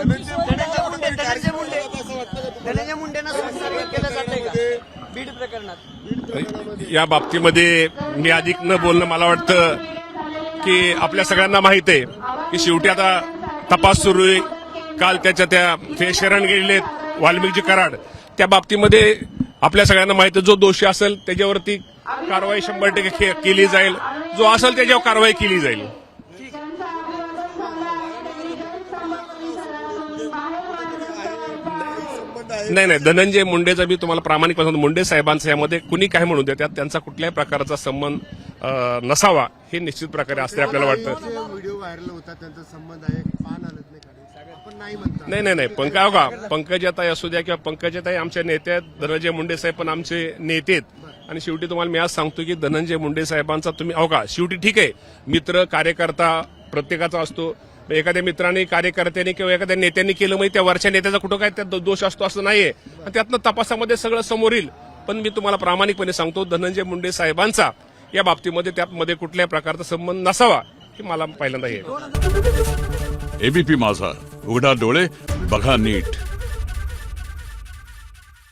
धनंजय मुंडे धनंजय मुंडे धनंजय मुंडेंना सहकार्य केलं जातंय का? बीड प्रकरणात. या बाबतीमध्ये मी अधिक न बोलणं मला वाटतं की आपल्या सगळ्यांना माहीत आहे की शेवटी आता तपास सुरू आहे. काल त्याच्या त्या ते शरण गेलेले वाल्मिकजी कराड. त्या बाबतीमध्ये आपल्या सगळ्यांना माहीत आहे जो दोषी असेल त्याच्यावरती कारवाई शंभर टक्के केली जाईल. जो असेल त्याच्यावर कारवाई केली जाईल. नाही नाही धनंजय मुंडेचा मी तुम्हाला प्रामाणिकपणे सांगतो, मुंडे साहेबांचा यामध्ये कुणी काय म्हणून द्या त्यात त्यांचा कुठल्याही प्रकारचा संबंध नसावा हे निश्चित प्रकारे असते आपल्याला वाटतं. व्हिडिओ व्हायरल होता त्यांचा संबंध आहे नाही नाही नाही पंकज हो का? पंकजाताई असू द्या किंवा पंकजाताई आमच्या नेते आहेत धनंजय मुंडे साहेब पण आमचे नेते आहेत. आणि शेवटी तुम्हाला मी आज सांगतो की धनंजय मुंडे साहेबांचा तुम्ही अहो का? शेवटी ठीक आहे मित्र कार्यकर्ता प्रत्येकाचा असतो. एखाद्या मित्राने कार्यकर्त्यांनी किंवा एखाद्या नेत्यांनी केलं म्हणजे त्या वरच्या नेत्याचा कुठं काय त्यात दोष असतो असं नाहीये. आणि त्यातनं तपासामध्ये सगळं समोर येईल. पण मी तुम्हाला प्रामाणिकपणे सांगतो धनंजय मुंडे साहेबांचा या बाबतीमध्ये त्यामध्ये कुठल्याही प्रकारचा संबंध नसावा हे मला पहिल्यांदा येईल एबीपी माझा. उघडा डोळे बघा नीट.